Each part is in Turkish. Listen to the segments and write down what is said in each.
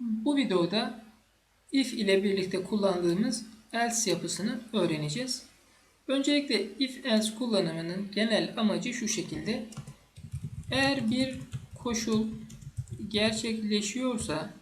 Bu videoda if ile birlikte kullandığımız else yapısını öğreneceğiz. Öncelikle if else kullanımının genel amacı şu şekilde. Eğer bir koşul gerçekleşiyorsa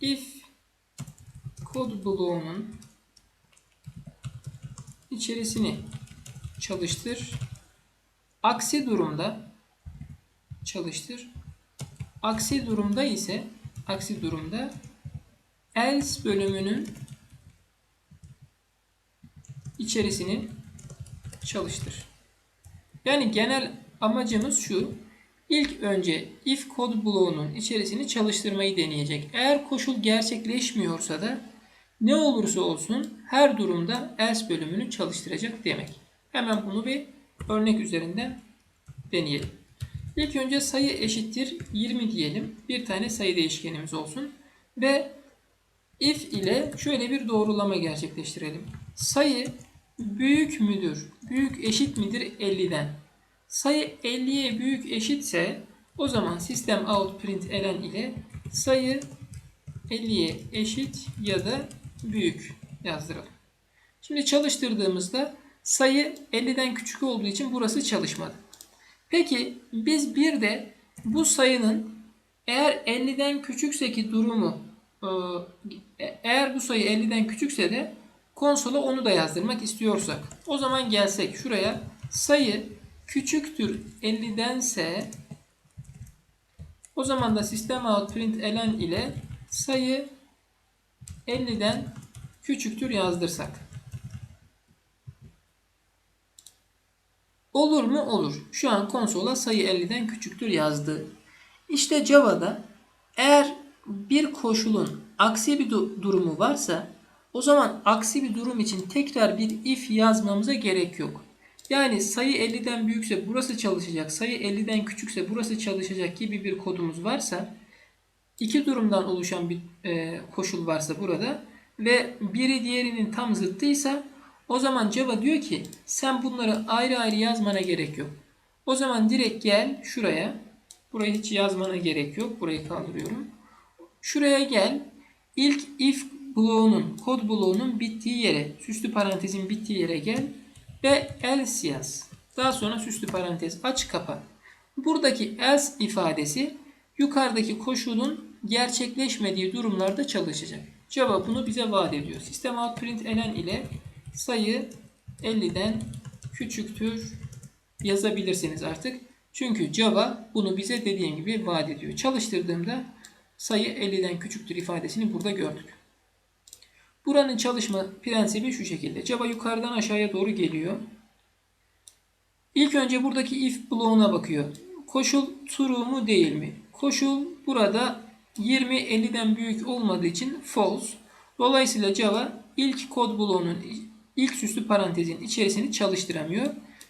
if kod bloğunun içerisini çalıştır. Aksi durumda çalıştır. Aksi durumda ise aksi durumda else bölümünün içerisini çalıştır. Yani genel amacımız şu. İlk önce if kod bloğunun içerisini çalıştırmayı deneyecek. Eğer koşul gerçekleşmiyorsa da ne olursa olsun her durumda else bölümünü çalıştıracak demek. Hemen bunu bir örnek üzerinden deneyelim. İlk önce sayı eşittir 20 diyelim. Bir tane sayı değişkenimiz olsun. Ve if ile şöyle bir doğrulama gerçekleştirelim. Sayı büyük müdür? Büyük eşit midir 50'den? Sayı 50'ye büyük eşitse o zaman sistem out print elen ile sayı 50'ye eşit ya da büyük yazdıralım. Şimdi çalıştırdığımızda sayı 50'den küçük olduğu için burası çalışmadı. Peki biz bir de bu sayının eğer 50'den küçükse ki durumu e, eğer bu sayı 50'den küçükse de konsola onu da yazdırmak istiyorsak o zaman gelsek şuraya sayı küçüktür 50'dense o zaman da sistem out print elen ile sayı 50'den küçüktür yazdırsak. Olur mu? Olur. Şu an konsola sayı 50'den küçüktür yazdı. İşte Java'da eğer bir koşulun aksi bir durumu varsa o zaman aksi bir durum için tekrar bir if yazmamıza gerek yok. Yani sayı 50'den büyükse burası çalışacak, sayı 50'den küçükse burası çalışacak gibi bir kodumuz varsa iki durumdan oluşan bir e, koşul varsa burada ve biri diğerinin tam zıttıysa o zaman Java diyor ki sen bunları ayrı ayrı yazmana gerek yok. O zaman direkt gel şuraya. Burayı hiç yazmana gerek yok. Burayı kaldırıyorum. Şuraya gel. İlk if bloğunun, kod bloğunun bittiği yere, süslü parantezin bittiği yere gel ve else yaz. Daha sonra süslü parantez aç kapa. Buradaki else ifadesi yukarıdaki koşulun gerçekleşmediği durumlarda çalışacak. Java bunu bize vaat ediyor. Sistem out elen ile sayı 50'den küçüktür yazabilirsiniz artık. Çünkü Java bunu bize dediğim gibi vaat ediyor. Çalıştırdığımda sayı 50'den küçüktür ifadesini burada gördük. Buranın çalışma prensibi şu şekilde. Java yukarıdan aşağıya doğru geliyor. İlk önce buradaki if bloğuna bakıyor. Koşul true mu değil mi? Koşul burada 20 50'den büyük olmadığı için false. Dolayısıyla Java ilk kod bloğunun ilk süslü parantezin içerisini çalıştıramıyor.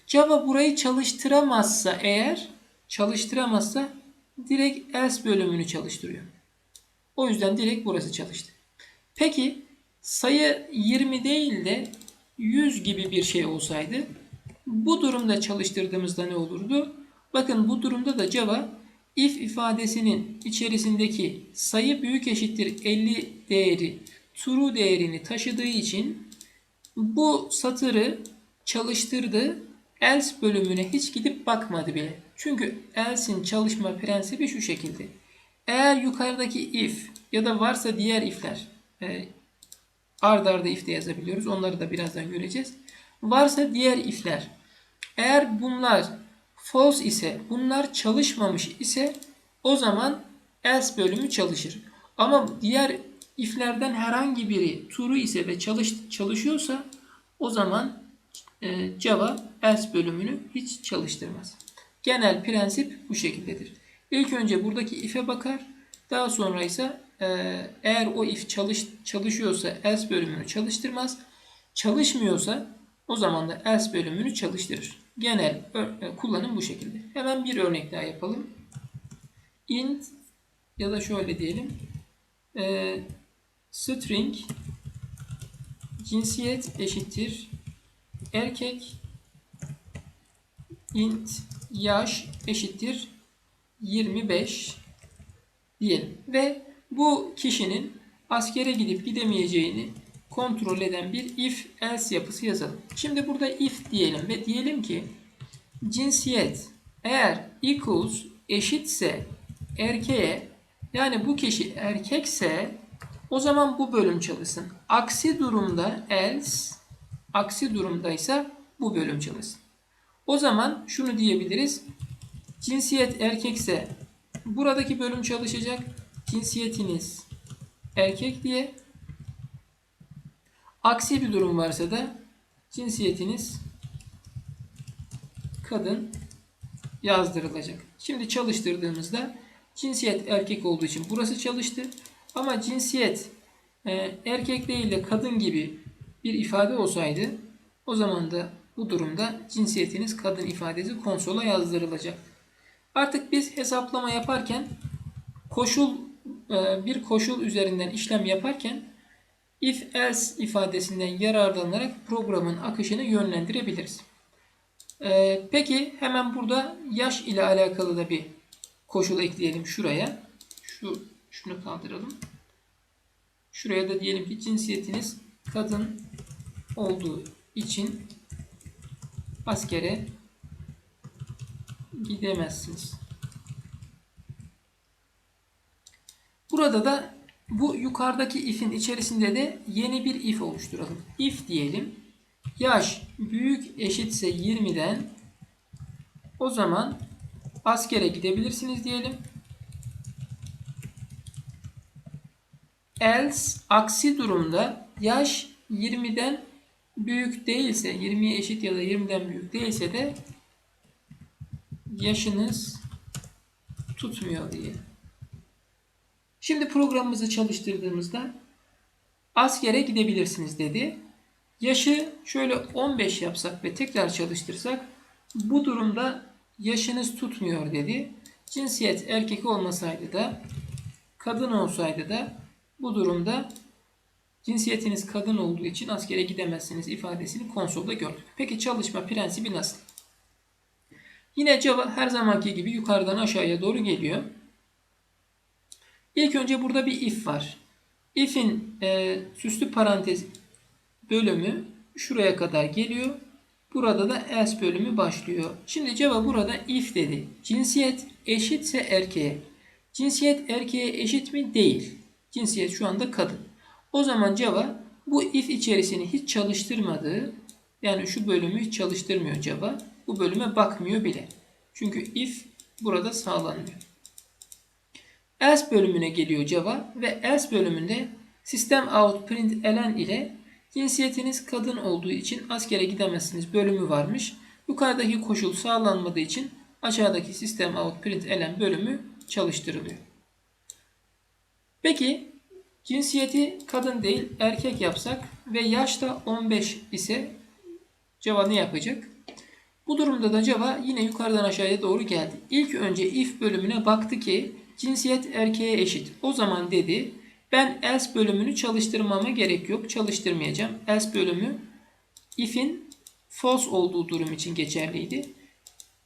Java burayı çalıştıramazsa eğer çalıştıramazsa direkt else bölümünü çalıştırıyor. O yüzden direkt burası çalıştı. Peki sayı 20 değil de 100 gibi bir şey olsaydı bu durumda çalıştırdığımızda ne olurdu? Bakın bu durumda da Java if ifadesinin içerisindeki sayı büyük eşittir 50 değeri true değerini taşıdığı için bu satırı çalıştırdı. Else bölümüne hiç gidip bakmadı bile. Çünkü else'in çalışma prensibi şu şekilde. Eğer yukarıdaki if ya da varsa diğer ifler e, ard arda if de yazabiliyoruz. Onları da birazdan göreceğiz. Varsa diğer ifler eğer bunlar false ise bunlar çalışmamış ise o zaman else bölümü çalışır. Ama diğer iflerden herhangi biri true ise ve çalış, çalışıyorsa o zaman e, Java else bölümünü hiç çalıştırmaz. Genel prensip bu şekildedir. İlk önce buradaki if'e bakar. Daha sonra ise e, eğer o if çalış, çalışıyorsa else bölümünü çalıştırmaz. Çalışmıyorsa o zaman da else bölümünü çalıştırır. Genel e, kullanım bu şekilde. Hemen bir örnek daha yapalım. int ya da şöyle diyelim. E, string cinsiyet eşittir erkek int yaş eşittir 25 diyelim. Ve bu kişinin askere gidip gidemeyeceğini kontrol eden bir if else yapısı yazalım. Şimdi burada if diyelim ve diyelim ki cinsiyet eğer equals eşitse erkeğe yani bu kişi erkekse o zaman bu bölüm çalışsın. Aksi durumda else aksi durumdaysa bu bölüm çalışsın. O zaman şunu diyebiliriz. Cinsiyet erkekse buradaki bölüm çalışacak. Cinsiyetiniz erkek diye. Aksi bir durum varsa da cinsiyetiniz kadın yazdırılacak. Şimdi çalıştırdığımızda cinsiyet erkek olduğu için burası çalıştı. Ama cinsiyet e, erkek değil de kadın gibi bir ifade olsaydı o zaman da bu durumda cinsiyetiniz kadın ifadesi konsola yazdırılacak. Artık biz hesaplama yaparken koşul e, bir koşul üzerinden işlem yaparken if else ifadesinden yararlanarak programın akışını yönlendirebiliriz. E, peki hemen burada yaş ile alakalı da bir koşul ekleyelim şuraya. Şu şunu kaldıralım. Şuraya da diyelim ki cinsiyetiniz kadın olduğu için askere gidemezsiniz. Burada da bu yukarıdaki if'in içerisinde de yeni bir if oluşturalım. If diyelim. Yaş büyük eşitse 20'den o zaman askere gidebilirsiniz diyelim. Else aksi durumda yaş 20'den büyük değilse, 20'ye eşit ya da 20'den büyük değilse de yaşınız tutmuyor diye. Şimdi programımızı çalıştırdığımızda askere gidebilirsiniz dedi. Yaşı şöyle 15 yapsak ve tekrar çalıştırsak bu durumda yaşınız tutmuyor dedi. Cinsiyet erkek olmasaydı da kadın olsaydı da bu durumda cinsiyetiniz kadın olduğu için askere gidemezsiniz ifadesini konsolda gördük. Peki çalışma prensibi nasıl? Yine Java her zamanki gibi yukarıdan aşağıya doğru geliyor. İlk önce burada bir if var. If'in e, süslü parantez bölümü şuraya kadar geliyor. Burada da else bölümü başlıyor. Şimdi Java burada if dedi. Cinsiyet eşitse erkeğe. Cinsiyet erkeğe eşit mi? Değil. Cinsiyet şu anda kadın. O zaman Java bu if içerisini hiç çalıştırmadığı yani şu bölümü hiç çalıştırmıyor Java. Bu bölüme bakmıyor bile. Çünkü if burada sağlanmıyor. Else bölümüne geliyor Java ve else bölümünde system out print elen ile cinsiyetiniz kadın olduğu için askere gidemezsiniz bölümü varmış. Yukarıdaki koşul sağlanmadığı için aşağıdaki system out print elen bölümü çalıştırılıyor. Peki cinsiyeti kadın değil erkek yapsak ve yaş da 15 ise Java ne yapacak? Bu durumda da Java yine yukarıdan aşağıya doğru geldi. İlk önce if bölümüne baktı ki cinsiyet erkeğe eşit. O zaman dedi ben else bölümünü çalıştırmama gerek yok. Çalıştırmayacağım. Else bölümü if'in false olduğu durum için geçerliydi.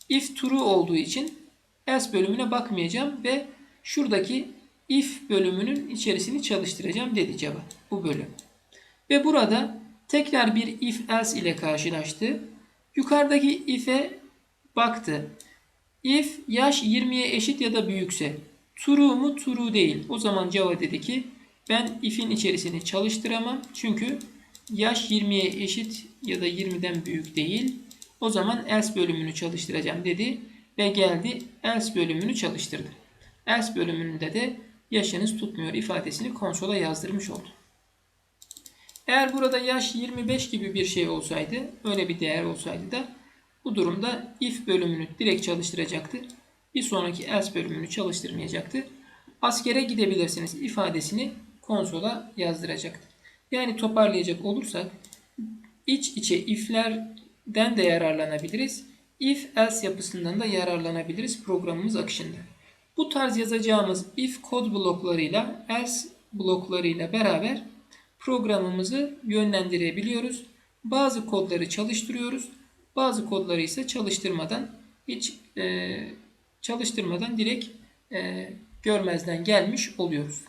If true olduğu için else bölümüne bakmayacağım ve şuradaki if bölümünün içerisini çalıştıracağım dedi Java. Bu bölüm. Ve burada tekrar bir if else ile karşılaştı. Yukarıdaki if'e baktı. If yaş 20'ye eşit ya da büyükse true mu true değil. O zaman Java dedi ki ben if'in içerisini çalıştıramam. Çünkü yaş 20'ye eşit ya da 20'den büyük değil. O zaman else bölümünü çalıştıracağım dedi ve geldi else bölümünü çalıştırdı. Else bölümünde de yaşınız tutmuyor ifadesini konsola yazdırmış oldu. Eğer burada yaş 25 gibi bir şey olsaydı, öyle bir değer olsaydı da bu durumda if bölümünü direkt çalıştıracaktı. Bir sonraki else bölümünü çalıştırmayacaktı. Askere gidebilirsiniz ifadesini konsola yazdıracaktı. Yani toparlayacak olursak iç içe if'lerden de yararlanabiliriz. If else yapısından da yararlanabiliriz programımız akışında. Bu tarz yazacağımız if kod bloklarıyla else bloklarıyla beraber programımızı yönlendirebiliyoruz. Bazı kodları çalıştırıyoruz. Bazı kodları ise çalıştırmadan hiç e, çalıştırmadan direkt e, görmezden gelmiş oluyoruz.